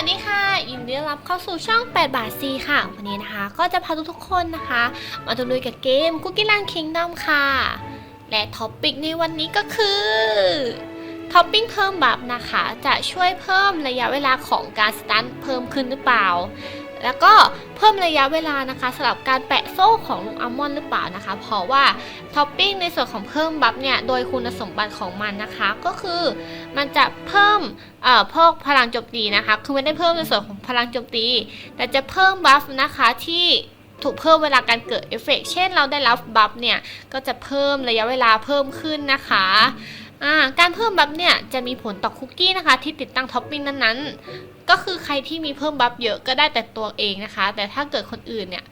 วัสดีค่ะยินดีต้อนรับเข้าสู่ช่อง 8 บาทซีค่ะ วันนี้นะคะ ก็จะพาทุกๆคนนะคะ มาตะลุยกับเกม Cookie Land Kingdom ค่ะ และท็อปปิกในวันนี้ก็คือท็อปปิ้งเพิ่มบัฟนะคะ จะช่วยเพิ่มระยะเวลาของการสตันเพิ่มขึ้นหรือเปล่า แล้วก็เพิ่มระยะเวลานะคะสำหรับการแปะโซ่ของลุงอัลมอนด์หรือเปล่านะคะ เพราะว่าท็อปปิ้งในส่วนของเพิ่มบัฟเนี่ยโดยคุณสมบัติของมันนะคะ ก็คือมันจะเพิ่มเอ่อพวกพลังโจมตีนะคะ คือไม่ได้เพิ่มในส่วนของพลังโจมตี แต่จะเพิ่มบัฟนะคะที่ถูกเพิ่มเวลาการเกิดเอฟเฟกต์เช่นเราได้รับบัฟเนี่ยก็จะเพิ่มระยะเวลาเพิ่มขึ้นนะคะ การเพิ่มบัฟเนี่ยจะมีผลต่อคุกกี้นะคะ ที่ติดตั้งท็อปปิ้งนั้นๆ ก็คือใครที่มีเพิ่มบัฟเยอะก็ได้แต่ตัวเองนะคะ แต่ถ้าเกิดคนอื่นเนี่ย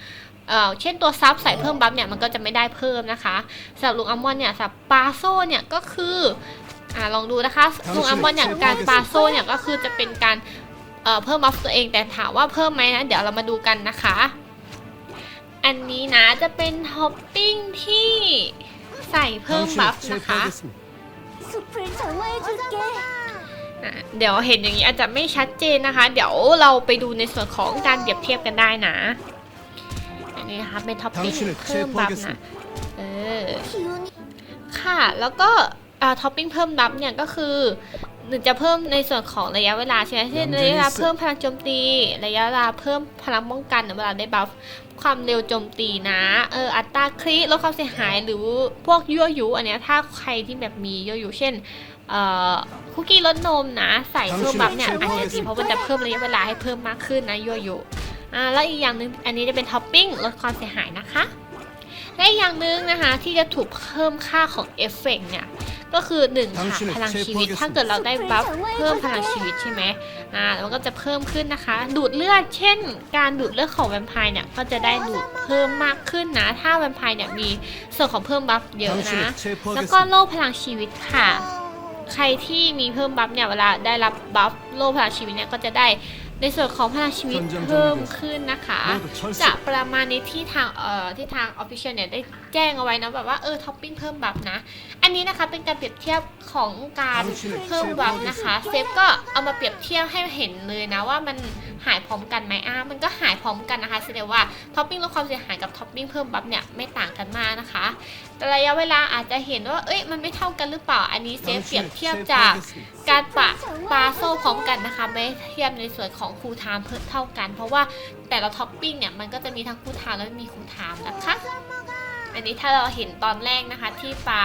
เเช่นตัวซับใส่เพิ่มบัฟเนี่ยมันก็จะไม่ได้เพิ่มนะคะสำหรับลุงอัลมอนเนี่ยสำหรับปาโซเนี่ยก็คืออลองดูนะคะลุงอัลมอนอย่างการปาโซเนี่ยก็คือจะเป็นการเเพิ่มบัฟตัวเองแต่ถามว่าเพิ่มไหมนะเดี๋ยวเรามาดูกันนะคะ อันนี้นะจะเป็นท็อปปิ้งที่ใส่เพิ่มบัฟนะคะ 숲을 정화해줄게. อ่ะเดี๋ยวเห็นอย่างนี้อาจจะไม่ชัดเจนนะคะ เดี๋ยวเราไปดูในส่วนของการเปรียบเทียบกันได้นะ อันนี้นะคะเป็นท็อปปิ้ง 당신을 เพิ่มบัฟนะ 체포하겠습니다. เออ 기운이 ค่ะ แล้วก็อ่าท็อปปิ้งเพิ่มบัฟเนี่ยก็คือ หนึ่งจะเพิ่มในส่วนของระยะเวลาใช่ไหมเช่นระยะเวลาเพิ่มพลังโจมตี ระยะเวลาเพิ่มพลังป้องกันเวลาได้บัฟความเร็วโจมตีนะเอออัตราคริลดความเสียหายหรือพวกยั่วยุอันเนี้ยถ้าใครที่แบบมียั่วยุเช่นเอ่อคุกกี้รสนมนะใส่เพิ่มบัฟเนี่ยอาจจะดีเพราะมันจะเพิ่มระยะเวลาให้เพิ่มมากขึ้นนะยั่วยุอ่าแล้วอีกอย่างหนึ่งอันนี้จะเป็นท็อปปิ้งลดความเสียหายนะคะและอีกอย่างหนึ่งนะคะที่จะถูกเพิ่มค่าของเอฟเฟกต์เนี่ย ก็คือ1ค่ะพลังชีวิต ถ้าเกิดเราได้บัฟเพิ่มพลังชีวิตใช่ไหมอ่าแล้วก็จะเพิ่มขึ้นนะคะ ดูดเลือด เช่น การดูดเลือดของแวมไพร์เนี่ยก็จะได้ดูดเพิ่มมากขึ้นนะ ถ้าแวมไพร์เนี่ยมีส่วนของเพิ่มบัฟเยอะนะ แล้วก็โล่พลังชีวิตค่ะ ใครที่มีเพิ่มบัฟเนี่ยเวลาได้รับบัฟโล่พลังชีวิตเนี่ยก็จะได้ในส่วนของพลังชีวิตเพิ่มขึ้นนะคะ จะประมาณนี้ที่ทางเอ่อที่ทางออฟฟิเชียลเนี่ยได้ แจ้งเอาไว้นะแบบว่าเออท็อปปิ้งเพิ่มบัฟนะ อันนี้นะคะเป็นการเปรียบเทียบของการเพิ่มบัฟนะคะเซฟก็เอามาเปรียบเทียบให้เห็นเลยนะว่ามันหายพร้อมกันไหมอ้ามันก็หายพร้อมกันนะคะแสดงว่าท็อปปิ้งลดความเสียหายกับท็อปปิ้งเพิ่มบัฟเนี่ยไม่ต่างกันมากนะคะแต่ระยะเวลาอาจจะเห็นว่าเอ้ยมันไม่เท่ากันหรือเปล่าอันนี้เซฟเปรียบเทียบจากการปะปาโซ่พร้อมกันนะคะ ไม่เทียบในส่วนของคูทามเพิ่มเท่ากัน เพราะว่าแต่ละท็อปปิ้งเนี่ยมันก็จะมีทั้งคูทามและไม่มีคูทามนะคะ อันนี้ถ้าเราเห็นตอนแรกนะคะ ที่ปลา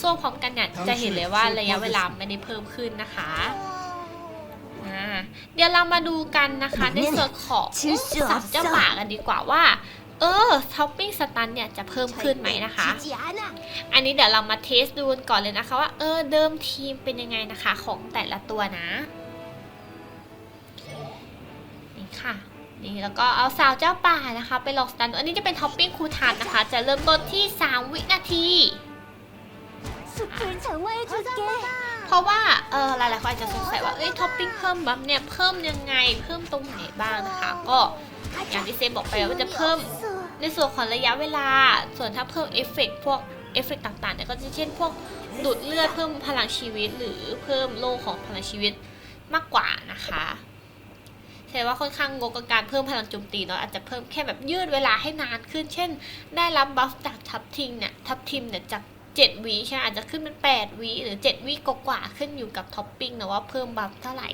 สู้พร้อมกันเนี่ยจะเห็นเลยว่าระยะเวลาไม่ได้เพิ่มขึ้นนะคะเดี๋ยวเรามาดูกันนะคะในส่วนของสับเจ้าหมากันดีกว่าว่า เออท็อปปิ้งสตันเนี่ยจะเพิ่มขึ้นไหมนะคะ อันนี้เดี๋ยวเรามาเทสดูก่อนเลยนะคะว่าเออเดิมทีมเป็นยังไงนะคะของแต่ละตัวนะนี่ค่ะ นี่แล้วก็เอาสาวเจ้าป่านะคะ ไปลอกสตันอันนี้จะเป็นท็อปปิ้งคูทานนะคะ จะเริ่มต้นที่ 3 วินาทีเพราะว่าเออหลายๆคนอาจจะสงสัยว่าเอ้ยท็อปปิ้งเพิ่มบัฟเนี่ยเพิ่มยังไงเพิ่มตรงไหนบ้างนะคะ ก็อย่างที่เซมบอกไปว่าจะเพิ่มในส่วนของระยะเวลา ส่วนถ้าเพิ่มเอฟเฟกพวกเอฟเฟกต่างๆเนี่ยก็จะเช่นพวกดูดเลือดเพิ่มพลังชีวิตหรือเพิ่มโลของพลังชีวิตมากกว่านะคะ แสดงว่าค่อนข้างงกกับการเพิ่มพลังโจมตีเนาะอาจจะเพิ่มแค่แบบยืดเวลาให้นานขึ้น เช่น ได้รับบัฟจากทับทิมเนี่ยทับทิมเนี่ยจาก7วิใช่อาจจะขึ้นเป็น8วิหรือ7วิกว่าขึ้นอยู่กับท็อปปิ้งนะว่าเพิ่มบัฟเท่าไหร่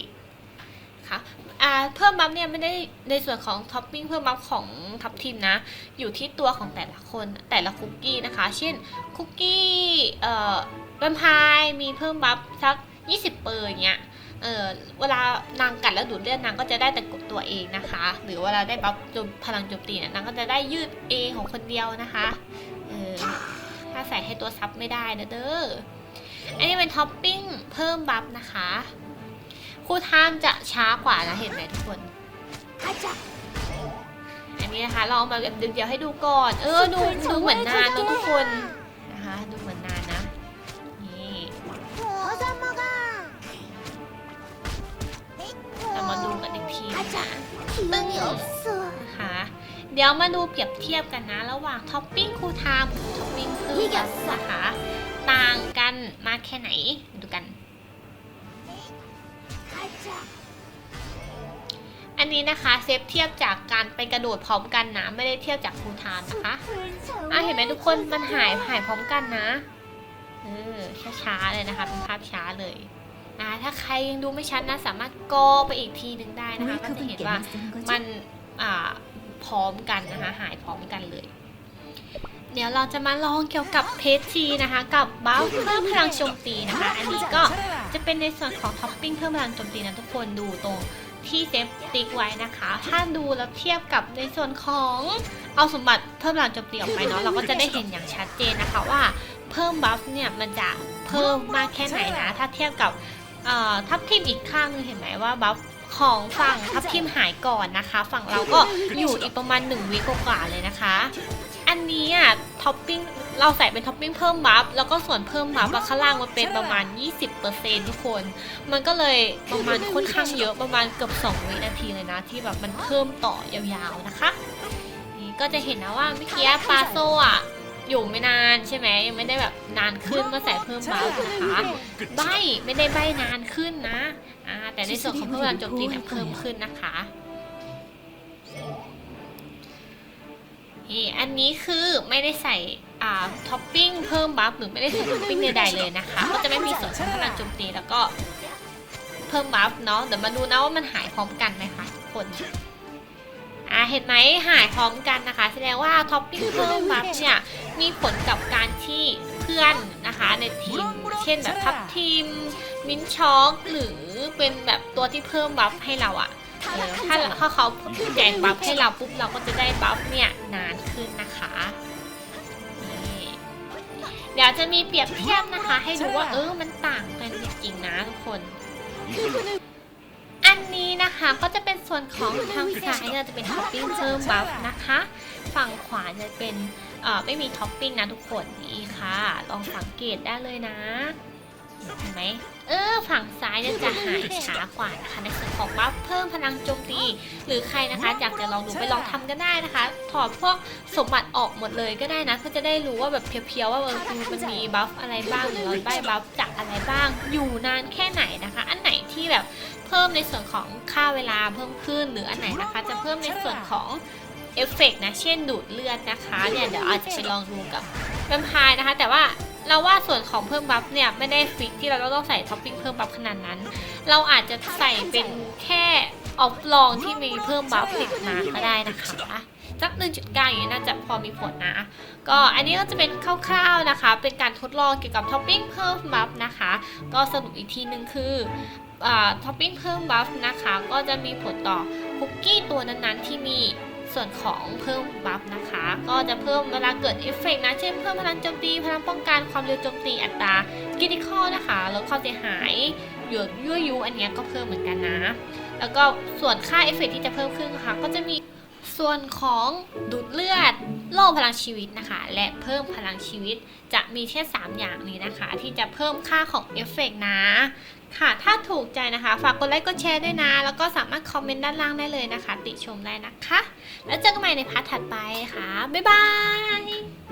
ค่ะอ่าเพิ่มบัฟเนี่ยไม่ได้ในส่วนของท็อปปิ้งเพิ่มบัฟของทับทิมนะ อยู่ที่ตัวของแต่ละคนแต่ละคุกกี้นะคะ เช่นคุกกี้เอ่อแวมไพร์มีเพิ่มบัฟสัก 20 เปอร์เงี้ย เออเวลานางกัดแล้วดูดเลือดนางก็จะได้แต่กดตัวเองนะคะ หรือเวลาได้บัฟโจมพลังโจมตีเนี่ยนางก็จะได้ยืดเองของคนเดียวนะคะเออถ้าใส่ให้ตัวซับไม่ได้นะเด้ออันนี้เป็นท็อปปิ้งเพิ่มบัฟนะคะคูลไทม์จะช้ากว่านะเห็นไหมทุกคน가 자. อันนี้นะคะลองมาแบบเดียวๆให้ดูก่อน เออดูดูเหมือนนานเนอะทุกคน มาดูกันอีกทีนะ 가자. 기운이 없어. นะคะเดี๋ยวมาดูเปรียบเทียบกันนะ ระหว่างท็อปปิ้งคูลไทม์กับท็อปปิ้งเพิ่มบัฟนะคะต่างกันมากแค่ไหนดูกัน 가자. อันนี้นะคะเซฟเทียบจากการไปกระโดดพร้อมกันนะ ไม่ได้เทียบจากฟูลไทม์นะคะ อ่ะเห็นไหมทุกคนมันหายหายพร้อมกันนะ เออช้าๆเลยนะคะ เป็นภาพช้าเลย นะถ้าใครยังดูไม่ชัดนะสามารถกอไปอีกทีหนึ่งได้นะคะก็จะเห็นว่ามันอ่าพร้อมกันนะคะหายพร้อมกันเลย เดี๋ยวเราจะมาลองเกี่ยวกับเพจจีนะคะ กับบัฟเพิ่มพลังโจมตีนะคะ อันนี้ก็จะเป็นในส่วนของท็อปปิ้งเพิ่มพลังโจมตีนะทุกคนดูตรงที่เซฟติ๊กไว้นะคะ ถ้าดูแล้วเทียบกับในส่วนของเอาสมบัติเพิ่มพลังโจมตีออกไปเนาะเราก็จะได้เห็นอย่างชัดเจนนะคะว่าเพิ่มบัฟเนี่ยมันจะเพิ่มมากแค่ไหนนะ ถ้าเทียบกับ เอ่อทับทิมอีกข้างนึงเห็นไหมว่าบัฟของฝั่งทับทิมหายก่อนนะคะ ฝั่งเราก็อยู่อีกประมาณ1วิกว่าๆเลยนะคะ อันนี้อะท็อปปิ้งเราใส่เป็นท็อปปิ้งเพิ่มบัฟแล้วก็ส่วนเพิ่มบัฟอะข้างล่างมันเป็นประมาณ 20%ทุกคน มันก็เลยประมาณค่อนข้างเยอะประมาณเกือบ2วินาทีเลยนะ ที่แบบมันเพิ่มต่อยาวๆนะคะ นี่ก็จะเห็นนะว่าเมื่อกี้ปลาโซอะ อยู่ไม่นานใช่ไหมยังไม่ได้แบบนานขึ้นเมื่อใส่เพิ่มบัฟนะคะใบไม่ได้ใบนานขึ้นนะอ่าแต่ในส่วนของเพิ่มพลังโจมตีเนี่ยเพิ่มขึ้นนะคะนี่อันนี้คือไม่ได้ใส่อ่าท็อปปิ้งเพิ่มบัฟหรือไม่ได้ใส่ท็อปปิ้งใดๆเลยนะคะ ก็จะไม่มีส่วนของพลังโจมตีแล้วก็เพิ่มบัฟเนาะเดี๋ยวมาดูนะว่ามันหายพร้อมกันไหมคะทุกคน อ่าเห็นไหมหายพร้อมกันนะคะ แสดงว่าท็อปปิ้งเพิ่มบัฟเนี่ยมีผลกับการที่เพื่อนนะคะในทีม เช่นแบบทัพทีม มินช็อกหรือเป็นแบบตัวที่เพิ่มบัฟให้เราอะถ้าถ้าเขาแจกบัฟให้เราปุ๊บเราก็จะได้บัฟเนี่ยนานขึ้นนะคะเดี๋ยวจะมีเปรียบเทียบนะคะ ให้ดูว่าเออมันต่างกันจริงๆนะทุกคน อันนี้นะคะก็จะเป็น ส่วนของทางซ้ายเนี่ยจะเป็นท็อปปิ้งเพิ่มบัฟนะคะ ฝั่งขวาจะเป็นไม่มีท็อปปิ้งนะทุกคนนี่ค่ะ ลองสังเกตได้เลยนะเห็นไหม เออฝั่งซ้ายเนี่ยจะหายช้ากว่านะคะในส่วนของบัฟเพิ่มพลังโจมตี หรือใครนะคะอยากจะลองดูไปลองทำก็ได้นะคะ ถอดพวกสมบัติออกหมดเลยก็ได้นะเพื่อจะได้รู้ว่าแบบเพียวๆว่าเออคือมันมีบัฟอะไรบ้างหรือเราได้บัฟจากอะไรบ้าง อยู่นานแค่ไหนนะคะ อันไหนที่แบบเพิ่มในส่วนของค่าเวลาเพิ่มขึ้นหรืออันไหนนะคะ จะเพิ่มในส่วนของเอฟเฟกต์นะ เช่นดูดเลือดนะคะเนี่ยเดี๋ยวอาจจะไปลองดูกับแวมไพร์นะคะ แต่ว่า เราว่าส่วนของเพิ่มบัฟเนี่ยไม่ได้ฟิกที่เราต้องใส่ท็อปปิ้งเพิ่มบัฟขนาดนั้น เราอาจจะใส่เป็นแค่ออฟลองที่มีเพิ่มบัฟติดมาก็ได้นะคะสัก1.9อย่างนี้น่าจะพอมีผลนะ ก็อันนี้ก็จะเป็นคร่าวๆนะคะ เป็นการทดลองเกี่ยวกับท็อปปิ้งเพิ่มบัฟนะคะ ก็สรุปอีกทีนึงคือท็อปปิ้งเพิ่มบัฟนะคะ ก็จะมีผลต่อคุกกี้ตัวนั้นๆที่มี ส่วนของเพิ่มบัฟนะคะ ก็จะเพิ่มเวลาเกิดเอฟเฟกต์นะ เช่นเพิ่มพลังโจมตี พลังป้องกันความเร็วโจมตีอัตรากิติคอนะคะลดความเสียหายหยุดยั่วยุอันเนี้ยก็เพิ่มเหมือนกันนะ แล้วก็ส่วนค่าเอฟเฟกต์ที่จะเพิ่มขึ้นนะคะก็จะมี ส่วนของดูดเลือดโล่พลังชีวิตนะคะ และเพิ่มพลังชีวิตจะมีแค่ 3 อย่างนี้นะคะ ที่จะเพิ่มค่าของเอฟเฟกต์นะ ค่ะ ถ้าถูกใจนะคะ ฝากกดไลค์กดแชร์ด้วยนะ แล้วก็สามารถคอมเมนต์ด้านล่างได้เลยนะคะ ติชมได้นะคะ แล้วเจอกันใหม่ในพาร์ทถัดไปค่ะ บ๊ายบาย